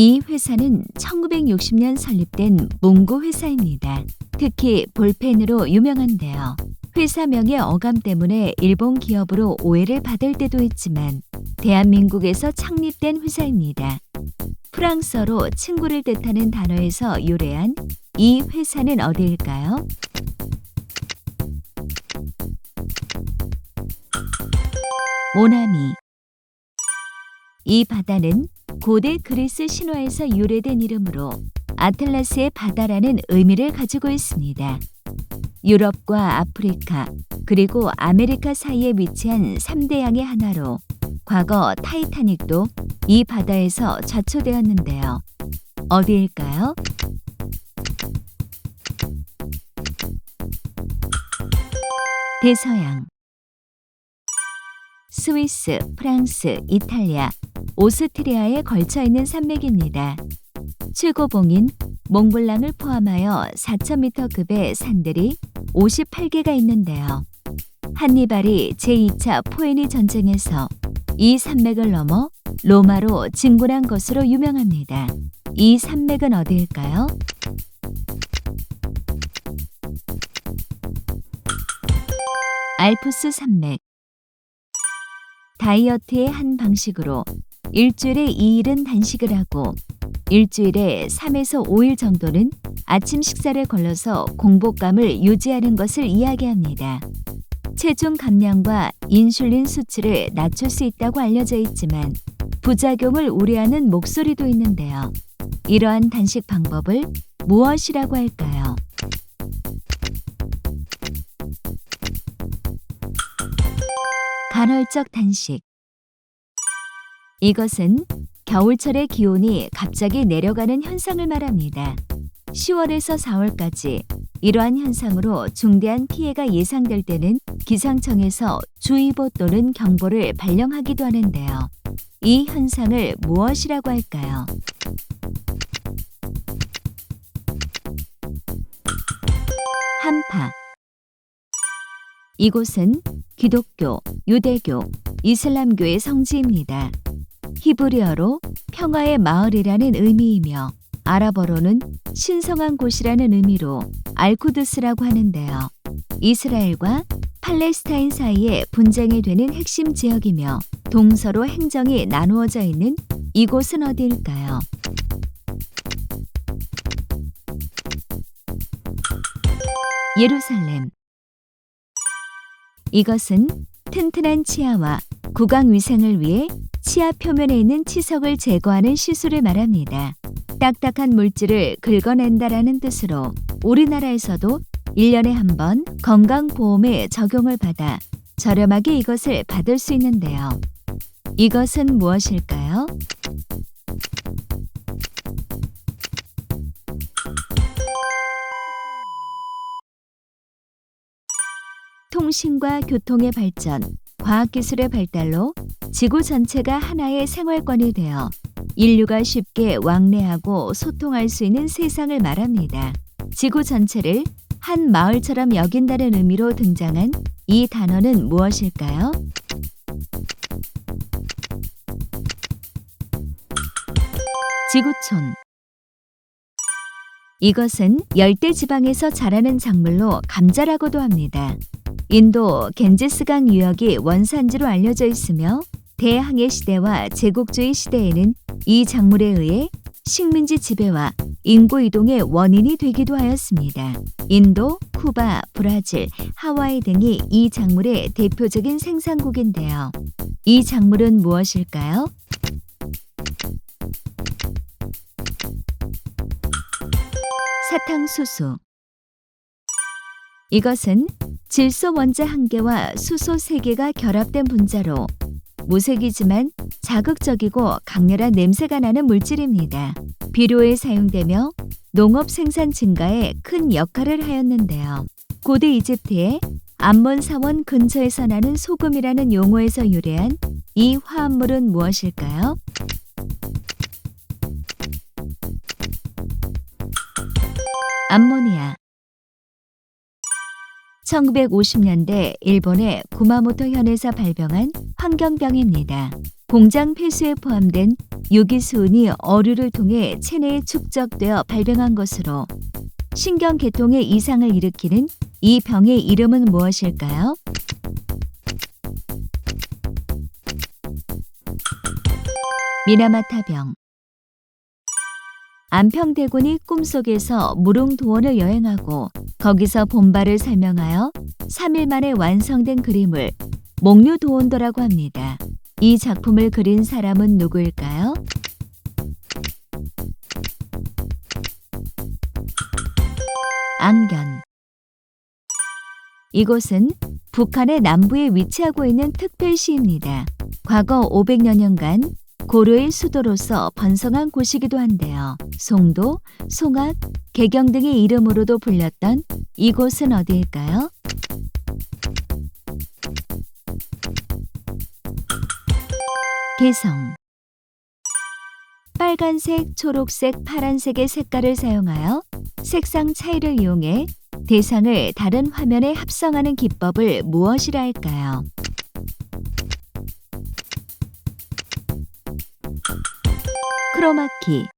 이 회사는 1960년 설립된 몽고 회사입니다. 특히 볼펜으로 유명한데요. 회사명의 어감 때문에 일본 기업으로 오해를 받을 때도 있지만 대한민국에서 창립된 회사입니다. 프랑스어로 친구를 뜻하는 단어에서 유래한 이 회사는 어디일까요? 모나미 이 바다는 고대 그리스 신화에서 유래된 이름으로 아틀라스의 바다라는 의미를 가지고 있습니다. 유럽과 아프리카 그리고 아메리카 사이에 위치한 3대 양의 하나로 과거 타이타닉도 이 바다에서 자초되었는데요. 어디일까요? 대서양 스위스, 프랑스, 이탈리아, 오스트리아에 걸쳐 있는 산맥입니다. 최고봉인 몽블랑을 포함하여 4,000m급의 산들이 58개가 있는데요. 한니발이 제2차 포에니 전쟁에서 이 산맥을 넘어 로마로 진군한 것으로 유명합니다. 이 산맥은 어디일까요? 알프스 산맥 다이어트의 한 방식으로 일주일에 2일은 단식을 하고 일주일에 3에서 5일 정도는 아침 식사를 걸러서 공복감을 유지하는 것을 이야기합니다. 체중 감량과 인슐린 수치를 낮출 수 있다고 알려져 있지만 부작용을 우려하는 목소리도 있는데요. 이러한 단식 방법을 무엇이라고 할까요? 간헐적 단식 이것은 겨울철의 기온이 갑자기 내려가는 현상을 말합니다. 10월에서 4월까지 이러한 현상으로 중대한 피해가 예상될 때는 기상청에서 주의보 또는 경보를 발령하기도 하는데요. 이 현상을 무엇이라고 할까요? 한파 이곳은 기독교, 유대교, 이슬람교의 성지입니다. 히브리어로 평화의 마을이라는 의미이며 아랍어로는 신성한 곳이라는 의미로 알쿠드스라고 하는데요. 이스라엘과 팔레스타인 사이에 분쟁이 되는 핵심 지역이며 동서로 행정이 나누어져 있는 이곳은 어디일까요? 예루살렘 이것은 튼튼한 치아와 구강 위생을 위해 치아 표면에 있는 치석을 제거하는 시술을 말합니다. 딱딱한 물질을 긁어낸다라는 뜻으로 우리나라에서도 1년에 한 번 건강보험에 적용을 받아 저렴하게 이것을 받을 수 있는데요. 이것은 무엇일까요? 통신과 교통의 발전, 과학기술의 발달로 지구 전체가 하나의 생활권이 되어 인류가 쉽게 왕래하고 소통할 수 있는 세상을 말합니다. 지구 전체를 한 마을처럼 여긴다는 의미로 등장한 이 단어는 무엇일까요? 지구촌 이것은 열대 지방에서 자라는 작물로 감자라고도 합니다. 인도 겐지스강 유역이 원산지로 알려져 있으며 대항해 시대와 제국주의 시대에는 이 작물에 의해 식민지 지배와 인구 이동의 원인이 되기도 하였습니다. 인도, 쿠바, 브라질, 하와이 등이 이 작물의 대표적인 생산국인데요. 이 작물은 무엇일까요? 사탕수수 이것은 질소 원자 한 개와 수소 세 개가 결합된 분자로 무색이지만 자극적이고 강렬한 냄새가 나는 물질입니다. 비료에 사용되며 농업 생산 증가에 큰 역할을 하였는데요. 고대 이집트의 암몬 사원 근처에서 나는 소금이라는 용어에서 유래한 이 화합물은 무엇일까요? 암모니아 1950년대 일본의 구마모토 현에서 발병한 환경병입니다. 공장 폐수에 포함된 유기수은이 어류를 통해 체내에 축적되어 발병한 것으로 신경계통에 이상을 일으키는 이 병의 이름은 무엇일까요? 미나마타병 안평대군이 꿈속에서 무릉도원을 여행하고 거기서 본바를 설명하여 3일 만에 완성된 그림을 목류도원도라고 합니다. 이 작품을 그린 사람은 누구일까요? 안견 이곳은 북한의 남부에 위치하고 있는 특별시입니다. 과거 500여 년간 고려의 수도로서 번성한 곳이기도 한데요. 송도, 송악, 개경 등의 이름으로도 불렸던 이곳은 어디일까요? 개성 빨간색, 초록색, 파란색의 색깔을 사용하여 색상 차이를 이용해 대상을 다른 화면에 합성하는 기법을 무엇이라 할까요? 크로마키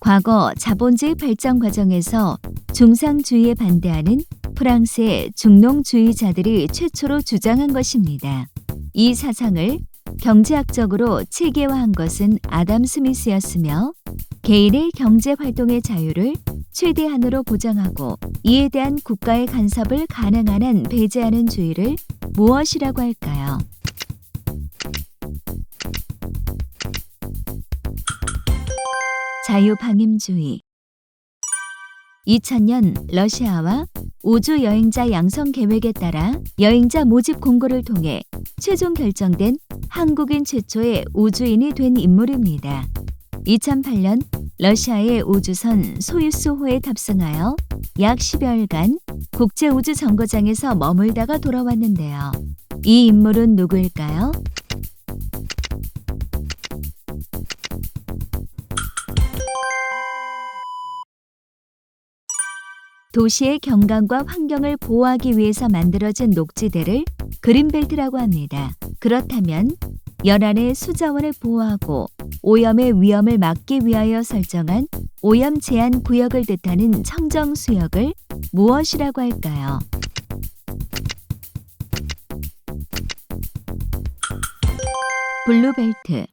과거 자본주의 발전 과정에서 중상주의에 반대하는 프랑스의 중농주의자들이 최초로 주장한 것입니다. 이 사상을 경제학적으로 체계화한 것은 아담 스미스였으며 개인의 경제 활동의 자유를 최대한으로 보장하고 이에 대한 국가의 간섭을 가능한 한 배제하는 주의를 무엇이라고 할까요? 자유방임주의 2000년 러시아와 우주 여행자 양성 계획에 따라 여행자 모집 공고를 통해 최종 결정된 한국인 최초의 우주인이 된 인물입니다. 2008년 러시아의 우주선 소유스호에 탑승하여 약 10여일간 국제우주정거장에서 머물다가 돌아왔는데요. 이 인물은 누구일까요? 도시의 경관과 환경을 보호하기 위해서 만들어진 녹지대를 그린벨트라고 합니다. 그렇다면 연안의 수자원을 보호하고 오염의 위험을 막기 위하여 설정한 오염 제한 구역을 뜻하는 청정 수역을 무엇이라고 할까요? 블루벨트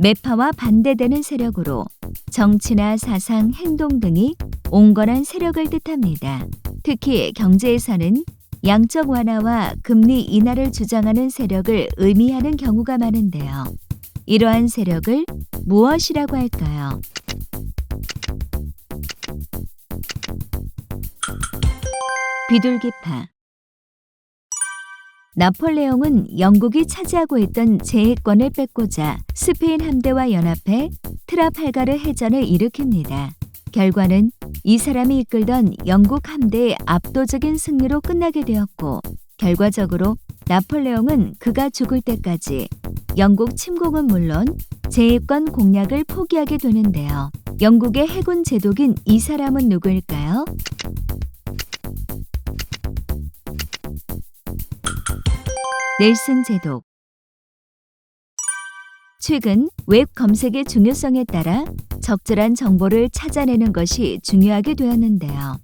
매파와 반대되는 세력으로 정치나 사상, 행동 등이 온건한 세력을 뜻합니다. 특히 경제에서는 양적 완화와 금리 인하를 주장하는 세력을 의미하는 경우가 많은데요. 이러한 세력을 무엇이라고 할까요? 비둘기파 나폴레옹은 영국이 차지하고 있던 제해권을 뺏고자 스페인 함대와 연합해 트라팔가르 해전을 일으킵니다. 결과는 이 사람이 이끌던 영국 함대의 압도적인 승리로 끝나게 되었고 결과적으로 나폴레옹은 그가 죽을 때까지 영국 침공은 물론 제해권 공략을 포기하게 되는데요. 영국의 해군 제독인 이 사람은 누구일까요? 넬슨 제독 최근 웹 검색의 중요성에 따라 적절한 정보를 찾아내는 것이 중요하게 되었는데요.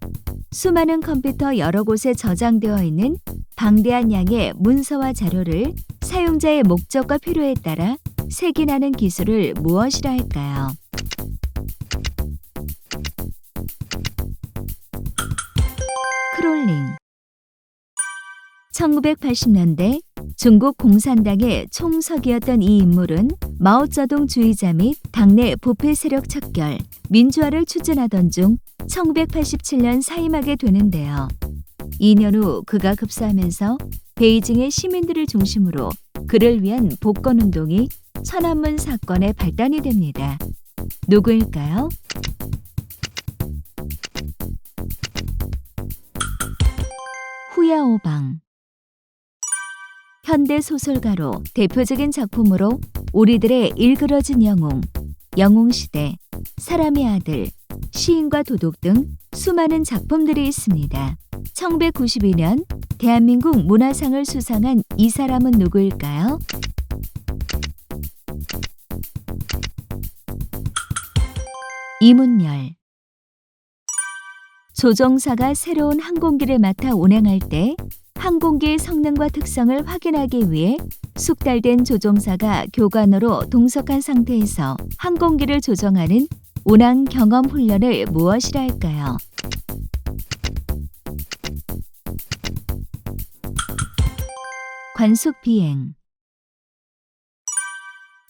수많은 컴퓨터 여러 곳에 저장되어 있는 방대한 양의 문서와 자료를 사용자의 목적과 필요에 따라 색인하는 기술을 무엇이라 할까요? 크롤링 1980년대 중국 공산당의 총석이었던 이 인물은 마오쩌둥 주의자 및 당내 부패 세력 척결, 민주화를 추진하던 중 1987년 사임하게 되는데요. 2년 후 그가 급사하면서 베이징의 시민들을 중심으로 그를 위한 복권 운동이 천안문 사건의 발단이 됩니다. 누구일까요? 후야오방 현대 소설가로 대표적인 작품으로 우리들의 일그러진 영웅, 영웅시대, 사람의 아들, 시인과 도독 등 수많은 작품들이 있습니다. 1992년 대한민국 문화상을 수상한 이 사람은 누구일까요? 이문열 조종사가 새로운 항공기를 맡아 운행할 때 항공기의 성능과 특성을 확인하기 위해 숙달된 조종사가 교관으로 동석한 상태에서 항공기를 조정하는 운항 경험 훈련을 무엇이라 할까요? 관속 비행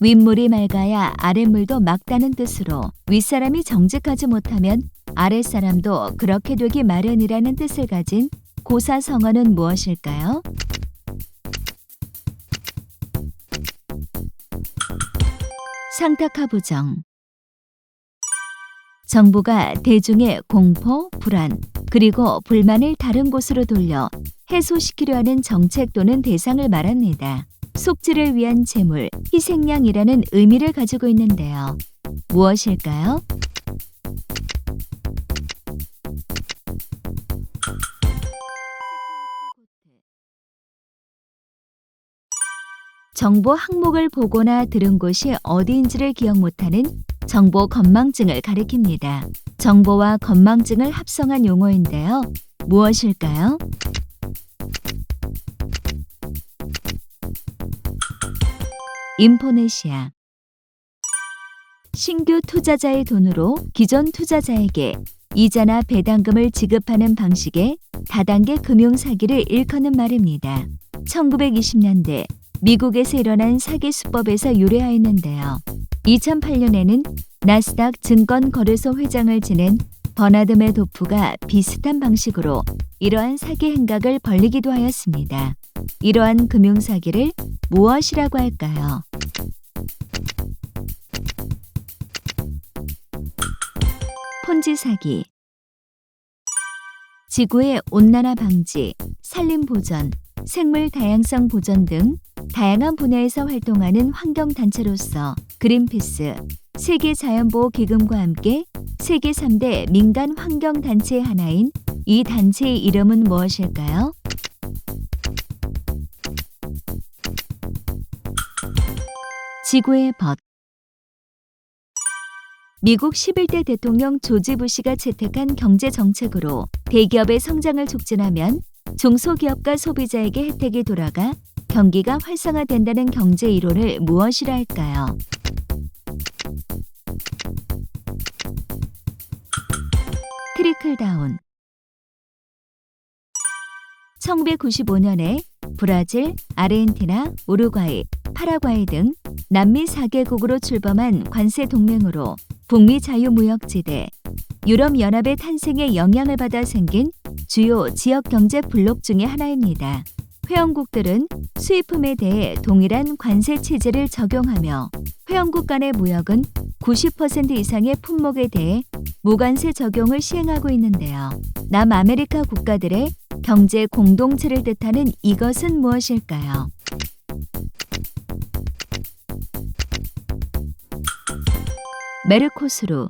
윗물이 맑아야 아랫물도 맑다는 뜻으로 윗사람이 정직하지 못하면 아랫사람도 그렇게 되기 마련이라는 뜻을 가진 고사성어는 무엇일까요? 상탁하부정 정부가 대중의 공포, 불안, 그리고 불만을 다른 곳으로 돌려 해소시키려 하는 정책 또는 대상을 말합니다. 속지를 위한 재물, 희생양이라는 의미를 가지고 있는데요. 무엇일까요? 정보 항목을 보거나 들은 곳이 어디인지를 기억 못하는 정보 건망증을 가리킵니다. 정보와 건망증을 합성한 용어인데요. 무엇일까요? 인포네시아 신규 투자자의 돈으로 기존 투자자에게 이자나 배당금을 지급하는 방식의 다단계 금융 사기를 일컫는 말입니다. 1920년대 미국에서 일어난 사기 수법에서 유래하였는데요. 2008년에는 나스닥 증권거래소 회장을 지낸 버나드 메도프가 비슷한 방식으로 이러한 사기 행각을 벌리기도 하였습니다. 이러한 금융 사기를 무엇이라고 할까요? 폰지 사기 지구의 온난화 방지, 산림 보전, 생물 다양성 보전 등 다양한 분야에서 활동하는 환경단체로서 그린피스, 세계자연보호기금과 함께 세계 3대 민간 환경단체의 하나인 이 단체의 이름은 무엇일까요? 지구의 벗 미국 11대 대통령 조지 부시가 채택한 경제 정책으로 대기업의 성장을 촉진하면 중소기업과 소비자에게 혜택이 돌아가 경기가 활성화된다는 경제 이론을 무엇이라 할까요? 트리클 다운 1995년에 브라질, 아르헨티나, 우루과이, 파라과이 등 남미 4개국으로 출범한 관세 동맹으로 북미 자유무역지대, 유럽연합의 탄생에 영향을 받아 생긴 주요 지역 경제 블록 중의 하나입니다. 회원국들은 수입품에 대해 동일한 관세 체제를 적용하며 회원국 간의 무역은 90% 이상의 품목에 대해 무관세 적용을 시행하고 있는데요. 남아메리카 국가들의 경제 공동체를 뜻하는 이것은 무엇일까요? 메르코스루